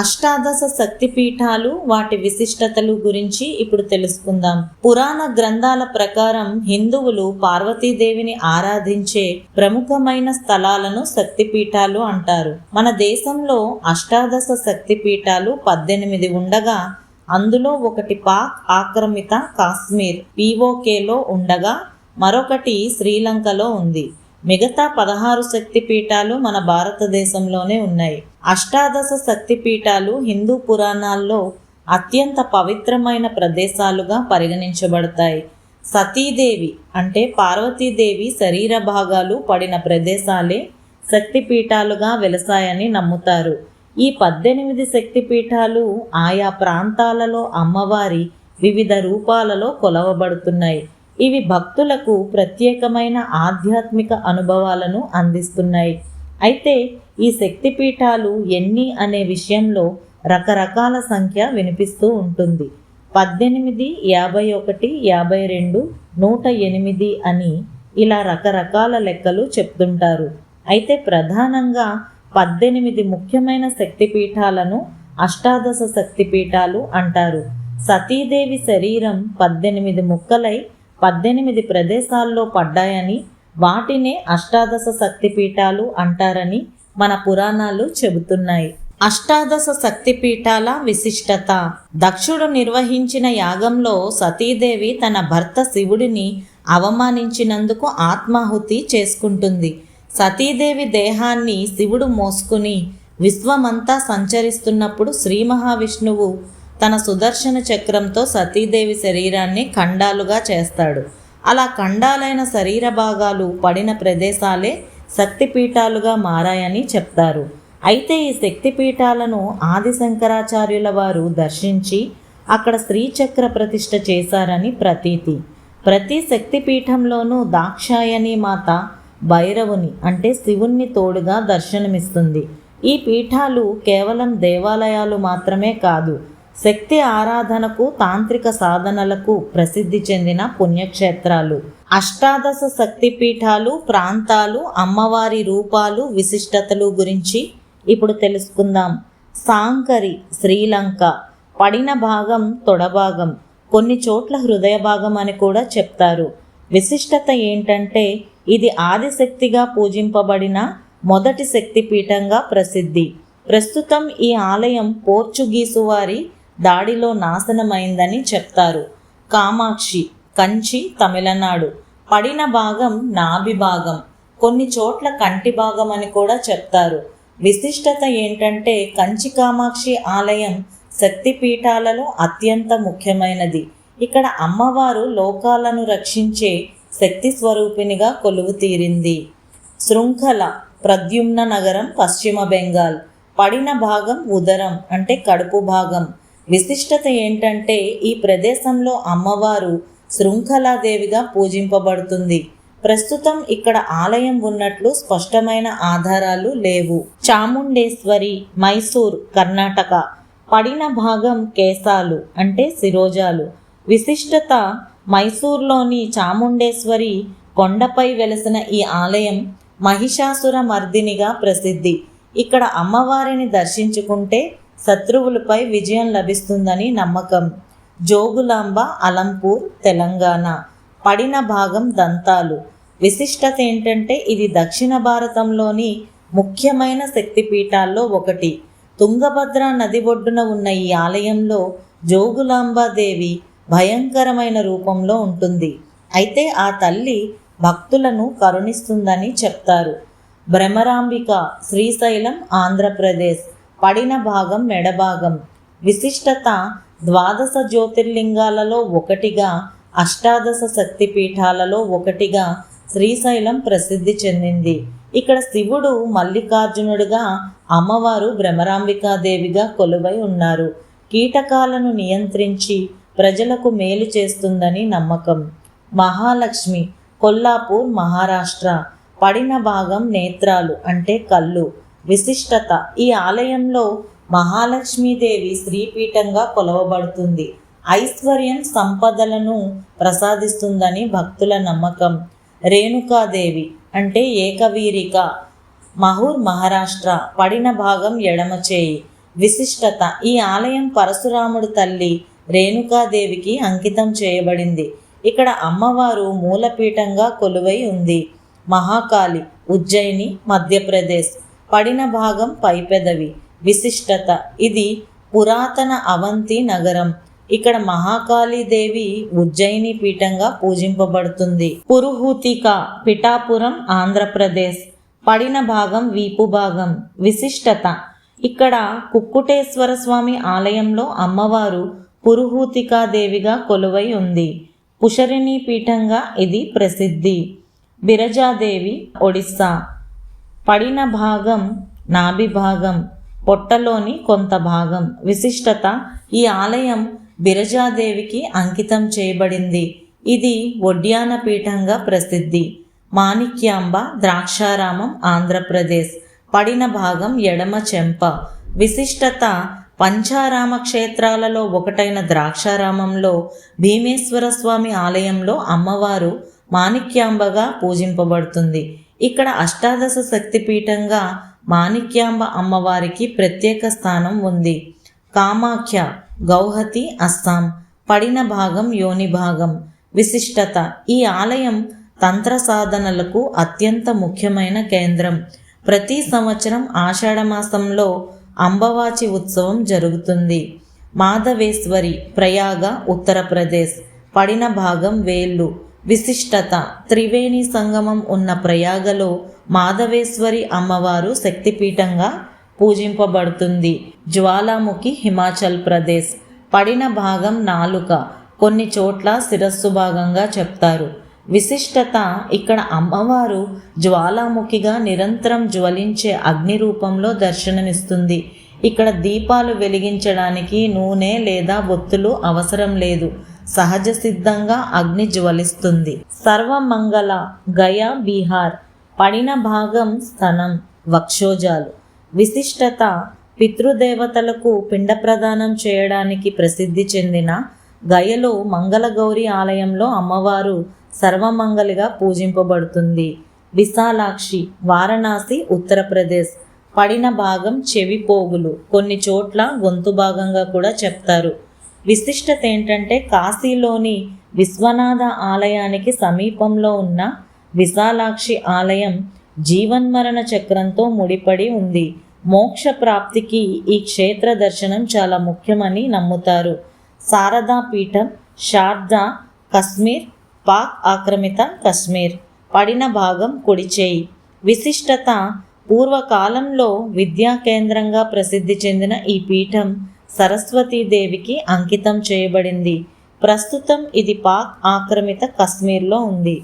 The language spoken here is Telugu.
అష్టాదశ శక్తిపీఠాలు వాటి విశిష్టతలు గురించి ఇప్పుడు తెలుసుకుందాం. పురాణ గ్రంథాల ప్రకారం హిందువులు పార్వతీదేవిని ఆరాధించే ప్రముఖమైన స్థలాలను శక్తిపీఠాలు అంటారు. మన దేశంలో అష్టాదశ శక్తిపీఠాలు పద్దెనిమిది ఉండగా అందులో ఒకటి పాక్ ఆక్రమిత కాశ్మీర్ పీఓకేలో ఉండగా మరొకటి శ్రీలంకలో ఉంది. మిగతా పదహారు శక్తిపీఠాలు మన భారతదేశంలోనే ఉన్నాయి. అష్టాదశ శక్తిపీఠాలు హిందూ పురాణాల్లో అత్యంత పవిత్రమైన ప్రదేశాలుగా పరిగణించబడతాయి. సతీదేవి అంటే పార్వతీదేవి శరీర భాగాలు పడిన ప్రదేశాలే శక్తిపీఠాలుగా వెలసాయని నమ్ముతారు. ఈ పద్దెనిమిది శక్తిపీఠాలు ఆయా ప్రాంతాలలో అమ్మవారి వివిధ రూపాలలో కొలవబడుతున్నాయి. ఇవి భక్తులకు ప్రత్యేకమైన ఆధ్యాత్మిక అనుభవాలను అందిస్తున్నాయి. అయితే ఈ శక్తిపీఠాలు ఎన్ని అనే విషయంలో రకరకాల సంఖ్య వినిపిస్తూ ఉంటుంది. పద్దెనిమిది యాభై ఒకటి యాభై రెండు నూట ఎనిమిది అని ఇలా రకరకాల లెక్కలు చెప్తుంటారు. అయితే ప్రధానంగా పద్దెనిమిది ముఖ్యమైన శక్తిపీఠాలను అష్టాదశ శక్తిపీఠాలు అంటారు. సతీదేవి శరీరం పద్దెనిమిది ముక్కలై పద్దెనిమిది ప్రదేశాల్లో పడ్డాయని వాటినే అష్టాదశ శక్తిపీఠాలు అంటారని మన పురాణాలు చెబుతున్నాయి. అష్టాదశ శక్తిపీఠాల విశిష్టత. దక్షుడు నిర్వహించిన యాగంలో సతీదేవి తన భర్త శివుడిని అవమానించినందుకు ఆత్మాహుతి చేసుకుంటుంది. సతీదేవి దేహాన్ని శివుడు మోసుకుని విశ్వమంతా సంచరిస్తున్నప్పుడు శ్రీ మహావిష్ణువు తన సుదర్శన చక్రంతో సతీదేవి శరీరాన్ని ఖండాలుగా చేస్తాడు. అలా ఖండాలైన శరీర భాగాలు పడిన ప్రదేశాలే శక్తిపీఠాలుగా మారాయని చెప్తారు. అయితే ఈ శక్తిపీఠాలను ఆది శంకరాచార్యుల వారు దర్శించి అక్కడ శ్రీచక్ర ప్రతిష్ఠ చేశారని ప్రతీతి. ప్రతి శక్తిపీఠంలోనూ దాక్షాయని మాత భైరవుని అంటే శివుణ్ణి తోడుగా దర్శనమిస్తుంది. ఈ పీఠాలు కేవలం దేవాలయాలు మాత్రమే కాదు శక్తి ఆరాధనకు తాంత్రిక సాధనలకు ప్రసిద్ధి చెందిన పుణ్యక్షేత్రాలు. అష్టాదశ శక్తి పీఠాలు ప్రాంతాలు అమ్మవారి రూపాలు విశిష్టతలు గురించి ఇప్పుడు తెలుసుకుందాం. సాంకరి శ్రీలంక. పడిన భాగం తొడభాగం. కొన్ని చోట్ల హృదయ భాగం అని కూడా చెప్తారు. విశిష్టత ఏంటంటే ఇది ఆదిశక్తిగా పూజింపబడిన మొదటి శక్తిపీఠంగా ప్రసిద్ధి. ప్రస్తుతం ఈ ఆలయం పోర్చుగీసు వారి దాడిలో నాశనమైందని చెప్తారు. కామాక్షి. కంచి తమిళనాడు. పడిన భాగం నాభి భాగం. కొన్ని చోట్ల కంటి భాగం అని కూడా చెప్తారు. విశిష్టత ఏంటంటే కంచి కామాక్షి ఆలయం శక్తిపీఠాలలో అత్యంత ముఖ్యమైనది. ఇక్కడ అమ్మవారు లోకాలను రక్షించే శక్తి స్వరూపినిగా కొలువు తీరింది. శృంఖల ప్రద్యుమ్న నగరం పశ్చిమ బెంగాల్. పడిన భాగం ఉదరం అంటే కడుపు భాగం. విశిష్టత ఏంటంటే ఈ ప్రదేశంలో అమ్మవారు శృంఖలాదేవిగా పూజింపబడుతుంది. ప్రస్తుతం ఇక్కడ ఆలయం ఉన్నట్లు స్పష్టమైన ఆధారాలు లేవు. చాముండేశ్వరి మైసూర్ కర్ణాటక. పడిన భాగం కేశాలు అంటే శిరోజాలు. విశిష్టత మైసూర్లోని చాముండేశ్వరి కొండపై వెలసిన ఈ ఆలయం మహిషాసుర మర్దినిగా ప్రసిద్ధి. ఇక్కడ అమ్మవారిని దర్శించుకుంటే శత్రువులపై విజయం లభిస్తుందని నమ్మకం. జోగులాంబ అలంపూర్ తెలంగాణ. పడిన భాగం దంతాలు. విశిష్టత ఏంటంటే ఇది దక్షిణ భారతంలోని ముఖ్యమైన శక్తిపీఠాల్లో ఒకటి. తుంగభద్ర నది ఒడ్డున ఉన్న ఈ ఆలయంలో జోగులాంబాదేవి భయంకరమైన రూపంలో ఉంటుంది. అయితే ఆ తల్లి భక్తులను కరుణిస్తుందని చెప్తారు. భ్రమరాంబిక శ్రీశైలం ఆంధ్రప్రదేశ్. పడిన భాగం మెడభాగం. విశిష్టత ద్వాదశ జ్యోతిర్లింగాలలో ఒకటిగా అష్టాదశ శక్తిపీఠాలలో ఒకటిగా శ్రీశైలం ప్రసిద్ధి చెందింది. ఇక్కడ శివుడు మల్లికార్జునుడిగా అమ్మవారు భ్రమరాంబికాదేవిగా కొలువై ఉన్నారు. కీటకాలను నియంత్రించి ప్రజలకు మేలు చేస్తుందని నమ్మకం. మహాలక్ష్మి కొల్లాపూర్ మహారాష్ట్ర. పడిన భాగం నేత్రాలు అంటే కళ్ళు. విశిష్టత ఈ ఆలయంలో మహాలక్ష్మీదేవి శ్రీపీఠంగా కొలవబడుతుంది. ఐశ్వర్యం సంపదలను ప్రసాదిస్తుందని భక్తుల నమ్మకం. రేణుకాదేవి అంటే ఏకవీరిక. మహూర్ మహారాష్ట్ర పడిన భాగం ఎడమ చేయి. విశిష్టత ఈ ఆలయం పరశురాముడు తల్లి రేణుకాదేవికి అంకితం చేయబడింది. ఇక్కడ అమ్మవారు మూలపీఠంగా కొలువై ఉంది. మహాకాళి ఉజ్జయిని మధ్యప్రదేశ్. పడిన భాగం పైపెదవి. విశిష్టత. ఇది పురాతన అవంతి నగరం. ఇక్కడ మహాకాళీదేవి ఉజ్జయిని పీఠంగా పూజింపబడుతుంది. పురుహూతిక పిఠాపురం ఆంధ్రప్రదేశ్. పడిన భాగం వీపు భాగం. విశిష్టత. ఇక్కడ కుక్కుటేశ్వర స్వామి ఆలయంలో అమ్మవారు పురుహూతికాదేవిగా కొలువై ఉంది. పుషరిణి పీఠంగా ఇది ప్రసిద్ధి. బిరజాదేవి ఒడిస్సా. పడిన భాగం నాభి భాగం పొట్టలోని కొంత భాగం విశిష్టత ఈ ఆలయం బిరజాదేవికి అంకితం చేయబడింది. ఇది ఒడ్యాన పీఠంగా ప్రసిద్ధి. మాణిక్యాంబ ద్రాక్షారామం ఆంధ్రప్రదేశ్. పడిన భాగం ఎడమ చెంప. విశిష్టత పంచారామ క్షేత్రాలలో ఒకటైన ద్రాక్షారామంలో భీమేశ్వర స్వామి ఆలయంలో అమ్మవారు మాణిక్యాంబగా పూజింపబడుతుంది. ఇక్కడ అష్టాదశ శక్తిపీఠంగా మాణిక్యాంబ అమ్మవారికి ప్రత్యేక స్థానం ఉంది. కామాఖ్య గౌహతి అస్సాం. పడిన భాగం యోని భాగం. విశిష్టత ఈ ఆలయం తంత్ర సాధనలకు అత్యంత ముఖ్యమైన కేంద్రం. ప్రతి సంవత్సరం ఆషాఢమాసంలో అంబవాచి ఉత్సవం జరుగుతుంది. మాధవేశ్వరి ప్రయాగ ఉత్తరప్రదేశ్. పడిన భాగం వేళ్ళు. విశిష్టత త్రివేణి సంగమం ఉన్న ప్రయాగలో మాధవేశ్వరి అమ్మవారు శక్తిపీఠంగా పూజింపబడుతుంది. జ్వాలాముఖి హిమాచల్ ప్రదేశ్. పడిన భాగం నాలుక. కొన్ని చోట్ల శిరస్సు భాగంగా చెప్తారు. విశిష్టత ఇక్కడ అమ్మవారు జ్వాలాముఖిగా నిరంతరం జ్వలించే అగ్ని రూపంలో దర్శనమిస్తుంది. ఇక్కడ దీపాలు వెలిగించడానికి నూనె లేదా బొత్తులు అవసరం లేదు. సహజ సిద్ధంగా అగ్ని జ్వలిస్తుంది. సర్వమంగళ గయా బీహార్. పడిన భాగం స్థనం వక్షోజాలు. విశిష్టత పితృదేవతలకు పిండ ప్రదానం చేయడానికి ప్రసిద్ధి చెందిన గయలో మంగళగౌరి ఆలయంలో అమ్మవారు సర్వమంగలిగా పూజింపబడుతుంది. విశాలాక్షి వారణాసి ఉత్తరప్రదేశ్. పడిన భాగం చెవి పోగులు కొన్ని చోట్ల గొంతు భాగంగా కూడా చెప్తారు. విశిష్టత ఏంటంటే కాశీలోని విశ్వనాథ ఆలయానికి సమీపంలో ఉన్న విశాలాక్షి ఆలయం జీవన్మరణ చక్రంతో ముడిపడి ఉంది. మోక్ష ప్రాప్తికి ఈ క్షేత్ర దర్శనం చాలా ముఖ్యమని నమ్ముతారు. శారదా పీఠం శారదా కశ్మీర్ పాక్ ఆక్రమిత కశ్మీర్. పడిన భాగం కుడిచేయి. విశిష్టత పూర్వకాలంలో విద్యా కేంద్రంగా ప్రసిద్ధి చెందిన ఈ పీఠం సరస్వతీదేవికి అంకితం చేయబడింది. ప్రస్తుతం ఇది పాక్ ఆక్రమిత కశ్మీర్లో ఉంది.